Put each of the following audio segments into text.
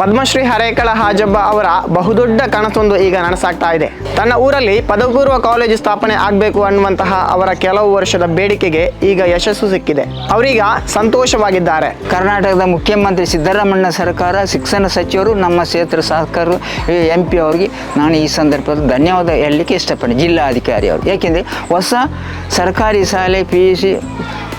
ಪದ್ಮಶ್ರೀ ಹರೇಕಳ ಹಾಜಬ್ಬ ಅವರ ಬಹುದೊಡ್ಡ ಕನಸೊಂದು ಈಗ ನನಸಾಗ್ತಾ ಇದೆ. ತನ್ನ ಊರಲ್ಲಿ ಪದಪೂರ್ವ ಪೂರ್ವ ಕಾಲೇಜು ಸ್ಥಾಪನೆ ಆಗಬೇಕು ಅನ್ನುವಂತಹ ಅವರ ಕೆಲವು ವರ್ಷದ ಬೇಡಿಕೆಗೆ ಈಗ ಯಶಸ್ಸು ಸಿಕ್ಕಿದೆ. ಅವರೀಗ ಸಂತೋಷವಾಗಿದ್ದಾರೆ. ಕರ್ನಾಟಕದ ಮುಖ್ಯಮಂತ್ರಿ ಸಿದ್ದರಾಮಯ್ಯ ಸರ್ಕಾರ, ಶಿಕ್ಷಣ ಸಚಿವರು, ನಮ್ಮ ಕ್ಷೇತ್ರ ಸಹಕಾರರು ಎಂ ಪಿ ಅವರಿಗೆ ನಾನು ಈ ಸಂದರ್ಭದಲ್ಲಿ ಧನ್ಯವಾದ ಹೇಳಲಿಕ್ಕೆ ಇಷ್ಟಪಡ್ತೀನಿ. ಜಿಲ್ಲಾಧಿಕಾರಿ ಅವರು. ಏಕೆಂದರೆ ಹೊಸ ಸರ್ಕಾರಿ ಶಾಲೆ ಪಿ ಯು ಸಿ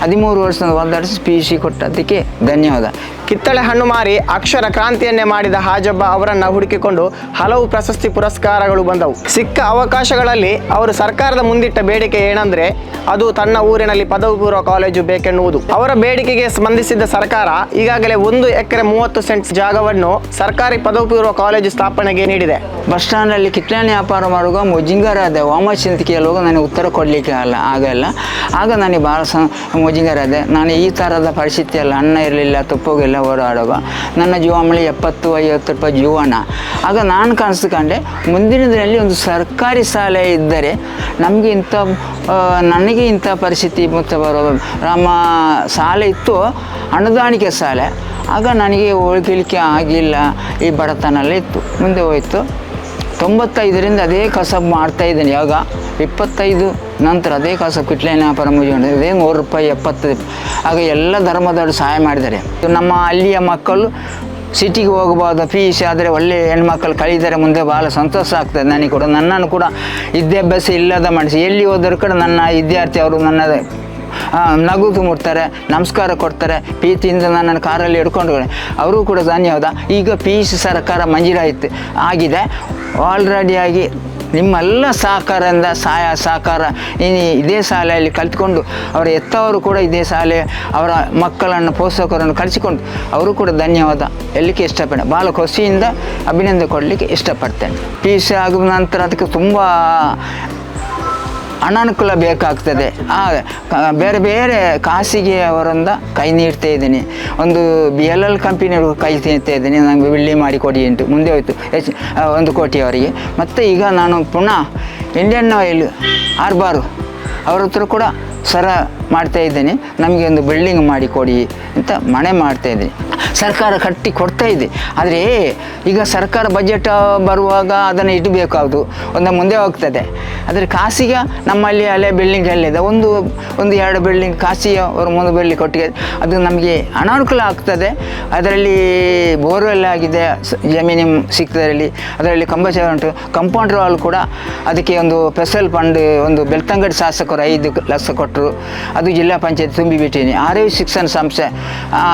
ಹದಿಮೂರು ವರ್ಷದ ಒಂದರ್ಸಿ ಪಿ ಯು ಸಿ ಕೊಟ್ಟದ್ದಕ್ಕೆ ಧನ್ಯವಾದ. ಕಿತ್ತಳೆ ಹಣ್ಣು ಮಾರಿ ಅಕ್ಷರ ಕ್ರಾಂತಿಯನ್ನೇ ಮಾಡಿದ ಹಾಜಬ್ಬ ಅವರನ್ನ ಹುಡುಕಿಕೊಂಡು ಹಲವು ಪ್ರಶಸ್ತಿ ಪುರಸ್ಕಾರಗಳು ಬಂದವು. ಸಿಕ್ಕ ಅವಕಾಶಗಳಲ್ಲಿ ಅವರು ಸರ್ಕಾರದ ಮುಂದಿಟ್ಟ ಬೇಡಿಕೆ ಏನಂದ್ರೆ ಅದು ತನ್ನ ಊರಿನಲ್ಲಿ ಪದವಿ ಪೂರ್ವ ಕಾಲೇಜು ಬೇಕೆನ್ನುವುದು. ಅವರ ಬೇಡಿಕೆಗೆ ಸ್ಪಂದಿಸಿದ್ದ ಸರ್ಕಾರ ಈಗಾಗಲೇ ಒಂದು ಎಕರೆ ಮೂವತ್ತು ಸೆಂಟ್ಸ್ ಜಾಗವನ್ನು ಸರ್ಕಾರಿ ಪದವಿ ಪೂರ್ವ ಕಾಲೇಜು ಸ್ಥಾಪನೆಗೆ ನೀಡಿದೆ. ಬಸ್ ಸ್ಟ್ಯಾಂಡಲ್ಲಿ ಕಿತ್ತಳೆ ವ್ಯಾಪಾರ ಮಾಡುವಾಗ ಮುಜಿಂಗರಾದೆ ಕೇಳುವಾಗ ನನಗೆ ಉತ್ತರ ಕೊಡಲಿಕ್ಕೆ ಅಲ್ಲ ಆಗಲ್ಲ ಆಗ ನನಗೆ ಭಾಳ ಸ ಮುಜಿಂಗರಾದೆ ನಾನು ಈ ಥರದ ಪರಿಸ್ಥಿತಿ ಅಲ್ಲ ಅನ್ನ ಇರಲಿಲ್ಲ, ತುಪ್ಪಗಿಲ್ಲ ಓಡಾಡುವಾಗ ನನ್ನ ಜೀವಾಮಳಿ ಎಪ್ಪತ್ತು, ಐವತ್ತು ರೂಪಾಯಿ ಜೀವನ. ಆಗ ನಾನು ಕಾಣಿಸ್ಕೊಂಡೆ ಮುಂದಿನ ದಿನದಲ್ಲಿ ಒಂದು ಸರ್ಕಾರಿ ಶಾಲೆ ಇದ್ದರೆ ನಮಗೆ ಇಂಥ ನನಗೆ ಇಂಥ ಪರಿಸ್ಥಿತಿ ಮತ್ತು ಬರೋದು ನಮ್ಮ ಶಾಲೆ ಇತ್ತು ಅನುದಾನಿಕೆ ಶಾಲೆ. ಆಗ ನನಗೆ ಹೋಗ್ಲಿಕ್ಕೆ ಆಗಿಲ್ಲ, ಈ ಬಡತನಲ್ಲಿ ಇತ್ತು. ಮುಂದೆ ಹೋಯಿತು. ತೊಂಬತ್ತೈದರಿಂದ ಅದೇ ಕಸಬ್ ಮಾಡ್ತಾ ಇದ್ದೀನಿ. ಯಾವಾಗ? ಇಪ್ಪತ್ತೈದು ನಂತರ ಅದೇ ಕಸಬ್ ಕಿಟ್ಲೇನ ಪರಮುಜಿ ಅದೇ ನೂರು ರೂಪಾಯಿ ಎಪ್ಪತ್ತು. ಆಗ ಎಲ್ಲ ಧರ್ಮದವರು ಸಹಾಯ ಮಾಡಿದ್ದಾರೆ. ನಮ್ಮ ಅಲ್ಲಿಯ ಮಕ್ಕಳು ಸಿಟಿಗೆ ಹೋಗಬಹುದು ಪಿ ಆದರೆ ಒಳ್ಳೆ ಹೆಣ್ಮಕ್ಕಳು ಕಳೀತಾರೆ, ಮುಂದೆ ಭಾಳ ಸಂತೋಷ ಆಗ್ತದೆ. ನನಗೆ ಕೂಡ ನನ್ನನ್ನು ಕೂಡ ವಿದ್ಯಾಭ್ಯಾಸ ಇಲ್ಲದ ಮನಸ್ಸು. ಎಲ್ಲಿ ಹೋದರೂ ಕೂಡ ನನ್ನ ವಿದ್ಯಾರ್ಥಿ ಅವರು ನನ್ನ ಆ, ನಗು ತುಂಬಿಡ್ತಾರೆ ನಮಸ್ಕಾರ ಕೊಡ್ತಾರೆ ಪ್ರೀತಿಯಿಂದ ನನ್ನ ಕಾರಲ್ಲಿ ಹಿಡ್ಕೊಂಡು ಅವರು ಕೂಡ ಧನ್ಯವಾದ ಈಗ ಪಿ ಯು ಸಿ ಸರ್ಕಾರ ಮಂಜೂರಾಯಿತು ಆಗಿದೆ. ಆಲ್ರೆಡಿಯಾಗಿ ನಿಮ್ಮೆಲ್ಲ ಸಹಕಾರದಿಂದ ಸಹಾಯ ಸಹಕಾರ ಇನ್ನು ಇದೇ ಶಾಲೆಯಲ್ಲಿ ಕಲಿತ್ಕೊಂಡು ಅವರ ಎತ್ತವರು ಕೂಡ ಇದೇ ಶಾಲೆ ಅವರ ಮಕ್ಕಳನ್ನು ಪೋಷಕರನ್ನು ಕಳಿಸಿಕೊಂಡು ಅವರು ಕೂಡ ಧನ್ಯವಾದ ಹೇಳಲಿಕ್ಕೆ ಇಷ್ಟಪಡ ಭಾಳ ಖುಷಿಯಿಂದ ಅಭಿನಂದನೆ ಕೊಡಲಿಕ್ಕೆ ಇಷ್ಟಪಡ್ತೇನೆ. ಪಿ ಯು ಸಿ ಆಗಿದ ನಂತರ ಅದಕ್ಕೆ ತುಂಬ ಅನಾನುಕೂಲ ಬೇಕಾಗ್ತದೆ. ಬೇರೆ ಬೇರೆ ಖಾಸಗಿಯವರಿಂದ ಕೈ ನೀಡ್ತಾ ಇದ್ದೀನಿ. ಒಂದು ಬಿ ಎಲ್ ಎಲ್ ಕಂಪನಿಯವ್ರಿಗೆ ಕೈ ನೀಡ್ತಾ ಇದ್ದೀನಿ. ನನಗೆ ಬಿಳಿ ಮಾಡಿ ಕೊಡಿ ಉಂಟು ಮುಂದೆ ಹೋಯ್ತು. ಎಚ್ ಒಂದು ಕೋಟಿಯವರಿಗೆ ಮತ್ತು ಈಗ ನಾನು ಪುನಃ ಇಂಡಿಯನ್ ಆಯಿಲ್ ಆರ್ಬಾರು ಅವ್ರ ಹತ್ರ ಕೂಡ ಸರ ಮಾಡ್ತಾ ಇದ್ದೀನಿ. ನಮಗೆ ಒಂದು ಬಿಲ್ಡಿಂಗ್ ಮಾಡಿ ಕೊಡಿ ಅಂತ ಮನೆ ಮಾಡ್ತಾ ಇದ್ದೀನಿ. ಸರ್ಕಾರ ಕಟ್ಟಿ ಕೊಡ್ತಾ ಇದೆ. ಆದರೆ ಈಗ ಸರ್ಕಾರ ಬಜೆಟ್ ಬರುವಾಗ ಅದನ್ನು ಇಡಬೇಕಾದ್ದು ಒಂದು ಮುಂದೆ ಹೋಗ್ತದೆ. ಆದರೆ ಖಾಸಿಗೆ ನಮ್ಮಲ್ಲಿ ಅಲ್ಲೇ ಬಿಲ್ಡಿಂಗ್ ಎಲ್ಲಿದೆ? ಒಂದು ಒಂದು ಎರಡು ಬಿಲ್ಡಿಂಗ್ ಕಾಸಿಯ ಅವರು ಮೂರು ಬಿಲ್ಡಿಂಗ್ ಕೊಟ್ಟಿಗೆ. ಅದು ನಮಗೆ ಅನಾನುಕೂಲ ಆಗ್ತದೆ. ಅದರಲ್ಲಿ ಬೋರ್ವೆಲ್ ಆಗಿದೆ ಜಮೀನಿ ಸಿಗ್ತದಲ್ಲಿ ಅದರಲ್ಲಿ. ಕಂಬಸ ಉಂಟು. ಕಂಪೌಂಡರ್ ವಾಲ್ ಕೂಡ ಅದಕ್ಕೆ ಒಂದು ಸ್ಪೆಷಲ್ ಫಂಡ್ ಒಂದು ಬೆಳ್ತಂಗಡಿ ಶಾಸಕರು ಐದು ಲಕ್ಷ ಕೊಟ್ಟರು ಅದು ಜಿಲ್ಲಾ ಪಂಚಾಯತ್ ತುಂಬಿಬಿಟ್ಟಿನಿ ಆರ್ ಶಿಕ್ಷಣ ಸಂಸ್ಥೆ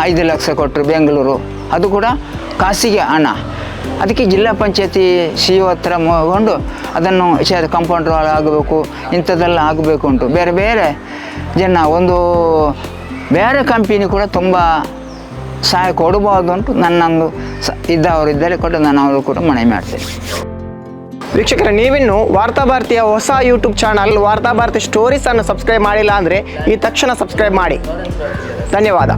ಐದು ಲಕ್ಷ ಕೊಟ್ಟರು ಬೆಂಗಳೂರು. ಅದು ಕೂಡ ಖಾಸಗಿ ಹಣ. ಅದಕ್ಕೆ ಜಿಲ್ಲಾ ಪಂಚಾಯತಿ ಸಿ ಒ ಹತ್ರ ಮಗೊಂಡು ಅದನ್ನು ಕಂಪೌಂಡ್ರ್ ಆಗಬೇಕು, ಇಂಥದ್ದೆಲ್ಲ ಆಗಬೇಕು ಉಂಟು. ಬೇರೆ ಬೇರೆ ಜನ ಒಂದು ಬೇರೆ ಕಂಪನಿ ಕೂಡ ತುಂಬ ಸಹಾಯ ಕೊಡಬಹುದು ಉಂಟು. ನನ್ನೊಂದು ಸ ಇದ್ದವರು ಇದ್ದರೆ ಕೂಡ ನಾನು ಅವರು ಕೂಡ ಮನವಿ ಮಾಡ್ತೇನೆ. ವೀಕ್ಷಕರ, ನೀವಿನ್ನು ವಾರ್ತಾಭಾರತಿಯ ಹೊಸ ಯೂಟ್ಯೂಬ್ ಚಾನಲ್ ವಾರ್ತಾಭಾರತಿ ಸ್ಟೋರೀಸನ್ನು ಸಬ್ಸ್ಕ್ರೈಬ್ ಮಾಡಿಲ್ಲ ಅಂದರೆ ಈ ತಕ್ಷಣ ಸಬ್ಸ್ಕ್ರೈಬ್ ಮಾಡಿ. ಧನ್ಯವಾದ.